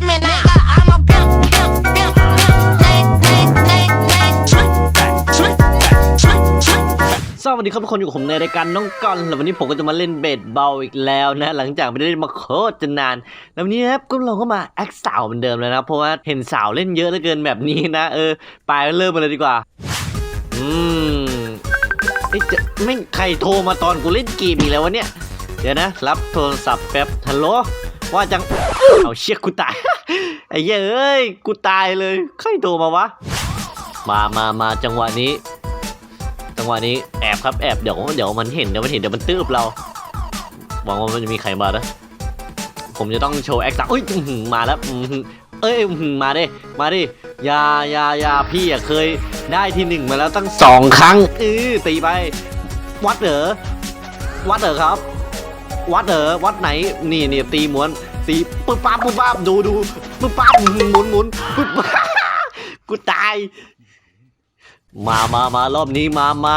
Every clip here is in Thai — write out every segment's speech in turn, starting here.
สวัสดีครับทุกคนอยู่กับผมในรายการน้องกอนแล้ววันนี้ผมก็จะมาเล่นเบสบอลอีกแล้วนะ หลังจากไม่ได้เล่นมาโคตรจะนาน แล้ววันนี้นะครับก็เราก็มาแอคสาวเหมือนเดิมแล้วนะ เพราะว่าเห็นสาวเล่นเยอะเหลือเกินแบบนี้นะ เออไปเริ่มมาเลยดีกว่า อืมไอ้จะไม่ใครโทรมาตอนกูเล่นเกมอีกแล้ววะเนี่ย เดี๋ยวนะ รับโทรศัพท์แป๊บฮัลโหล ว่าจัง เอาเชี่ยกูตาย ไอ้เหี้ยเอ้ย กูตายเลยใครโทรมาวะ มามามาจังหวะนี้ จังหวะนี้แอบครับแอบเดี๋ยวเดี๋ยวมันเห็นเดี๋ยวมันเห็นเดี๋ยวมันตืบเรา หวังว่ามันจะมีใครมานะ ผมจะต้องโชว์แอคต์อุ้ยอื้อหือมาแล้วเอ้ยมาดิ มาดิ ยายายาพี่อะเคยได้ที่หนึ่งมาแล้วตั้งสองครั้งเออตีไป วัดเหรอ วัดเหรอครับ วัดเหรอ วัดไหน นี่นี่ตีหมวน ตีปึ๊บปั๊บปึ๊บปั๊บดูดูปึ๊บปั๊บหมุนหมุนปึ๊บกูตาย มามามารอบนี้มามา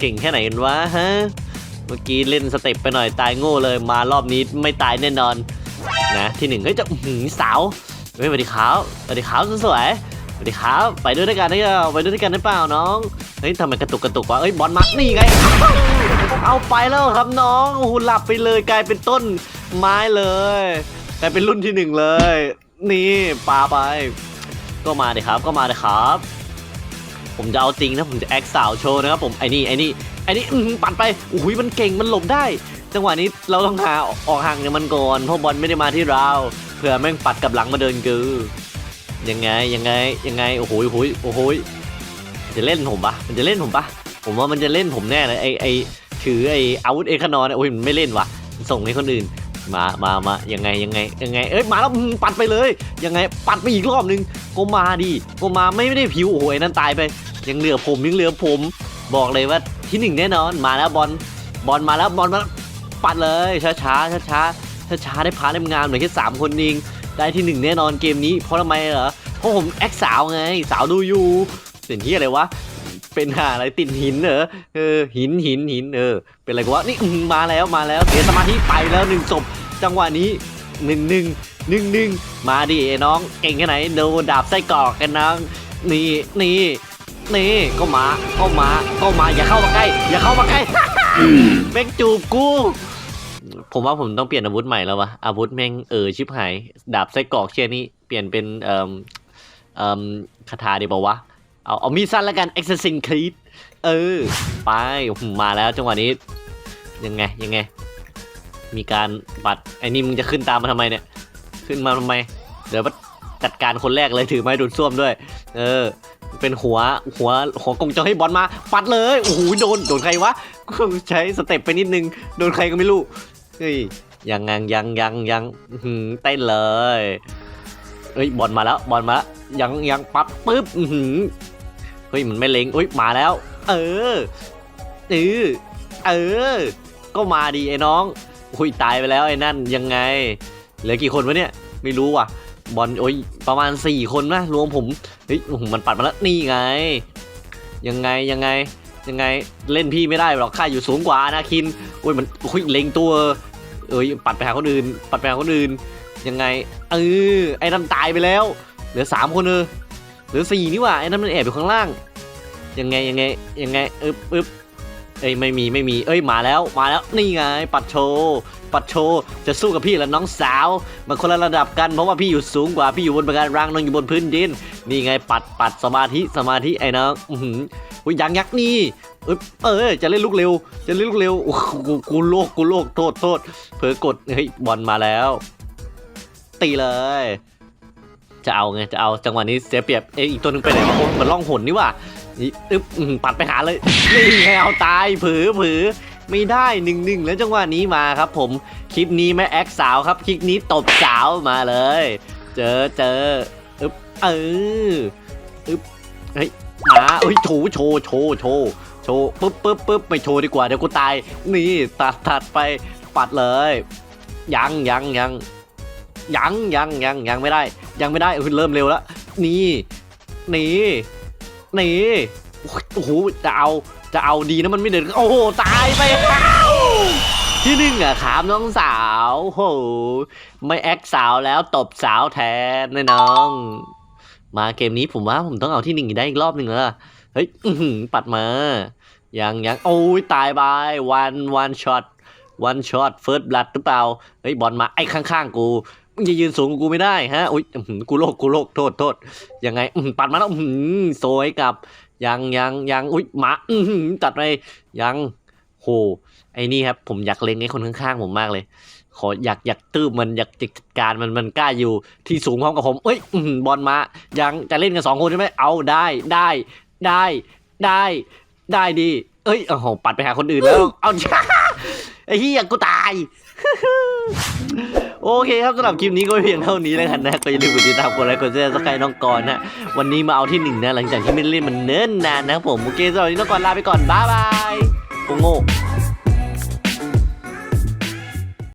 เก่งแค่ไหนกันวะฮะเมื่อกี้เล่นสเต็ปไปหน่อยตายโง่เลยมารอบนี้ไม่ตายแน่นอน นะที่หนึ่งเฮ้ยจะหือสาวเฮ้ยสวัสดีครับสวัสดีครับสวยสวัสดีครับไปด้วยด้วยกันได้เปล่าไปด้วยด้วยกันได้เปล่าน้องเฮ้ยทำไมกระตุกกระตุกวะเอ้ยบอลมานี่ไง เอาไปแล้วครับน้องโอ้โหหลับไปเลยกลายเป็นต้น ไม้เลยกลายเป็นรุ่นที่หนึ่งเลย นี่ปาไป ก็มาเลยครับ ก็มาเลยครับ ผมจะเอาจริงนะผมจะแอคสาวโชว์นะครับผมไอ้นี่ไอ้นี่ไอ้นี่อื้อหือปั่นไปโอ้โหมันเก่งมันหลบได้ จังหวะนี้เราต้องหาออกห่างเนี่ยมันก่อนเพราะบอลไม่ได้มาที่เราเผื่อแม่งปัดกลับหลังมาเดินกือยังไงยังไงยังไงโอ้โหโอ้โหโอ้โหจะเล่นผมปะมันจะเล่นผมปะผมว่ามันจะเล่นผมแน่เลยไอไอถือไออาวุธเอคานอนเนี่ยโอ้ยมันไม่เล่นว่ะส่งให้คนอื่น มามามายังไงยังไงยังไง เอ้ยมาแล้วปัดไปเลย ยังไงปัดไปอีกรอบนึงก็มาดิก็มาไม่ได้ผิวโอ้โหไอ้นั่นตายไป ยังเหลือผมยังเหลือผม บอกเลยว่าที่หนึ่งแน่นอนมาแล้วบอลบอลมาแล้วบอลมาปัดเลยช้าช้าช้าช้าช้าช้าได้พาได้งามเหลือแค่สามคนเองได้ที่หนึ่งแน่นอนเกมนี้ เพราะทำไมเหรอเพราะผมแอคสาวไงสาวดูอยู่สิ่งที่อะไรวะเป็นหาอะไรติดหินเหรอเออหินหินหินเออเป็นอะไรกวะนี่มาแล้วมาแล้วเสียสมาธิไปแล้วหนึ่งศพ จังหวะนี้หนึ่งหนึ่งหนึ่งหนึ่งมาดิไอ้น้องเก่งแค่ไหนโดนดาบไส้กรอกกันน้องนี่นี่นี่ก็มาก็มาก็มาอย่าเข้ามาใกล้ อย่าเข้ามาใกล้แม่งจูบกู ผมว่าผมต้องเปลี่ยนอาวุธใหม่แล้ววะอาวุธแม่งเออชิบหายดาบไส้กรอกเชียนี้เปลี่ยนเป็นเอ่อเอ่อคาถาดีป่าวะเอาเอามีดสั้นแล้วกัน Assassin's Creed เออ ไป มาแล้วจังหวะนี้ ยังไง ยังไง มีการปัดไอ้นี่มึงจะขึ้นตามมาทำไมเนี่ย ขึ้นมาทำไม เดี๋ยวมาจัดการคนแรกเลยถือไม้ดูดซ่วมด้วย เออ เป็นหัวหัวหัวกงจอให้บอลมาปัดเลยโอ้โหโดนโดนใครวะกูใช้สเต็ปไปนิดนึงโดนใครก็ไม่รู้เฮ้ยยังยังยังยังยังหือเต้นเลยเฮ้ยบอลมาแล้วบอลมาแล้วยังยังปัดปึ๊บหือเฮ้ยมันไม่เล็งเฮ้ยมาแล้ว เออเออเออก็มาดีไอ้น้อง อุ้ยตายไปแล้วไอ้นั่นยังไง เหลือกี่คนวะเนี่ย ไม่รู้ว่ะ บอลโอ้ยประมาณสี่คนนะรวมผม เฮ้ยมันปัดมาแล้วนี่ไง ยังไงยังไงยังไงเล่นพี่ไม่ได้หรอกข้าอยู่สูงกว่านะคินโอ้ยมันคุยเล็งตัว เอ้ยปัดไปหาคนอื่น ปัดไปหาคนอื่น ยังไงเออไอ้นั่นตายไปแล้ว เหลือสามคนเออเหลือสี่นี่ว่าไอ้นั่นมันแอบอยู่ข้างล่าง ยังไงยังไงยังไงอึบอึบ เอ้ยไม่มีไม่มีเอ้ยมาแล้วมาแล้วนี่ไง ปัดโชว์ปัดโชว์จะสู้กับพี่แล้วน้องสาวมันคนละระดับกันเพราะว่าพี่อยู่สูงกว่าพี่อยู่บนประการังน้องอยู่บนพื้นดิน นี่ไงปัดปัดสมาธิสมาธิไอ้น้องอือหือยยังยักษ์นี่เอยเออจะเล่นลูกเร็ว จะเล่นลูกเร็วกูกูโลกกูโลกโทษโทษเผลอกดเฮ้ยบอลมาแล้ว ตีเลย จะเอาไงจะเอาจังหวะนี้เสียเปรียบเอ้ยอีกตัวหนึงไปไหนวะโอ้มันล่องหนนี่ว่ะ นี่อึ๊บอื้อปัดไปหาเลยนี่ไงเอาตายผือผือไม่ได้หนึ่งหนึ่งแล้วจังหวะนี้มาครับ ผมคลิปนี้ไม่แอคสาวครับคลิปนี้ตบสาวมาเลย เจอเจออึ๊บเอออึ๊บเฮ้ยมาเฮ้ยโชว์โชว์โชว์โชว์โชว์ปึ๊บปึ๊บปึ๊บไม่โชว์ดีกว่าเดี๋ยวกูตาย นี่ตัดตัดไปปัดเลย ยังยังยังยังยังยังยังไม่ได้ ยังไม่ได้เริ่มเร็วแล้วนี่นี่ นี่โอ้โหจะเอาจะเอาดีนะมันไม่เดินโอ้โหตายไปแล้วที่หนึ่งอะครับน้องสาวโหไม่แอคสาวแล้วตบสาวแทนนะน้อง มาเกมนี้ผมว่าผมต้องเอาที่หนึ่งได้อีกรอบหนึ่งแล้วล่ะเฮ้ยปัดมายังยังโอ้ยตายไปวันวันช็อต วันช็อตเฟิร์สบลัดหรือเปล่าเฮ้ยบอลมาไอ้ข้างๆกูมึงจะยืนสูงกูไม่ได้ฮะอุ้ยกูโลกกูโลกโทษโทษยังไงปัดมาแล้วอื้อหือโซยกับ ยังยังยังอุ้ยหมาตัดไปยังโหไอ้นี่ครับผมอยากเล็งไอ้คนข้างๆผมมากเลย ขออยากอยากตื้มมันอยากจัดการมันมันกล้าอยู่ที่สูงพร้อมกับผมเอ้ยอบอลมายังจะเล่นกันสองคนใช่ไหมเอาได้ได้ได้ได้ได้ดี เอ้ยโอ้โหปัดไปหาคนอื่นแล้วเอา ไอ้เหี้ยกูตาย โอเคครับสำหรับคลิปนี้ก็เพียงเท่านี้แล้วกันนะ ก็อย่าลืมกดติดตามกดไลค์กดแชร์สักใครน้องกอนนะวันนี้มาเอาที่หนึ่งนะหลังจากที่ไม่ได้เล่นมันเนิ่นนานนะผมโอเคสำหรับวันนี้น้องกอนลาไปก่อนบ๊ายบายโง่